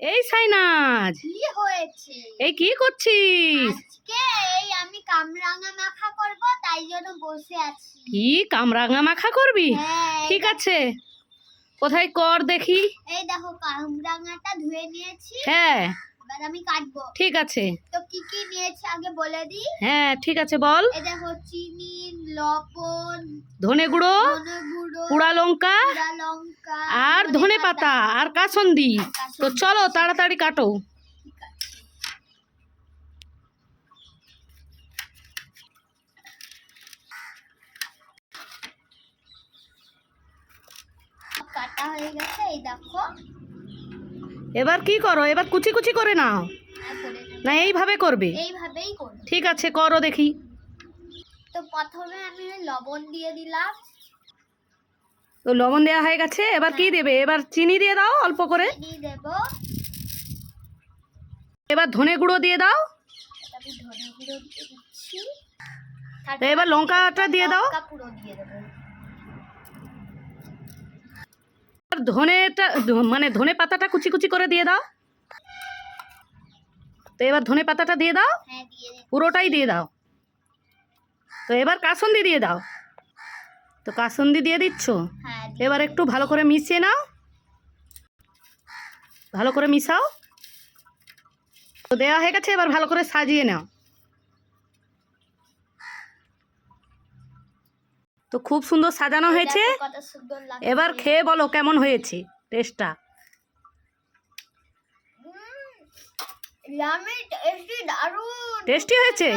এই সাইনাজ কি হয়েছে? এই কি করছিস? আজকে এই আমি কামরাঙা মাখা করব তাই জন্য বসে আছি। কি কামরাঙা মাখা করবি? হ্যাঁ ঠিক আছে। কোথায় কর দেখি। এই দেখো কামরাঙাটা ধুয়ে নিয়েছি। হ্যাঁ। এবার আমি কাটবো। ঠিক আছে। তো কি কি নিয়েছি আগে বলে দিই? হ্যাঁ ঠিক আছে বল। এই দেখো চিনি লবণ ধনে গুঁড়ো। ধনে পোড়া লঙ্কা আর ধনে পাতা। আর কাসন্দি। তো চলো তাড়াতাড়ি কাটো। কাটা হয়ে গেছে এই দেখো। এবার কি করো? এবার কুচি কুচি করে নাও। হ্যাঁ। না এইভাবে করবে। এইভাবেই করব। ঠিক আছে করো দেখি। তো প্রথমে আমি লবণ দিয়ে দিলাম। তো লবণ দেওয়া হয়ে গেছে এবার কি দেবে? এবার চিনি দিয়ে দাও অল্প করে। এবার ধনে গুঁড়ো দিয়ে দাও। এবার লঙ্কাটা দিয়ে দাও। ধনেটা মানে ধনে পাতাটা কুচি কুচি করে দিয়ে দাও। তো এবার ধনে পাতাটা দিয়ে দাও। হ্যাঁ পুরোটাই দিয়ে দাও। তো এবার কাসন্দি দিয়ে দাও। তো কাসন্দি দিয়ে দিচ্ছ? হ্যাঁ এবার একটু ভালো করে মিশিয়ে নাও। ভালো করে মিশাও। তো দেওয়া হয়ে গেছে এবার ভালো করে সাজিয়ে নাও। তো খুব সুন্দর সাজানো হয়েছে। এবার খেয়ে বলো কেমন হয়েছে টেস্টটা। টেস্টি হয়েছে?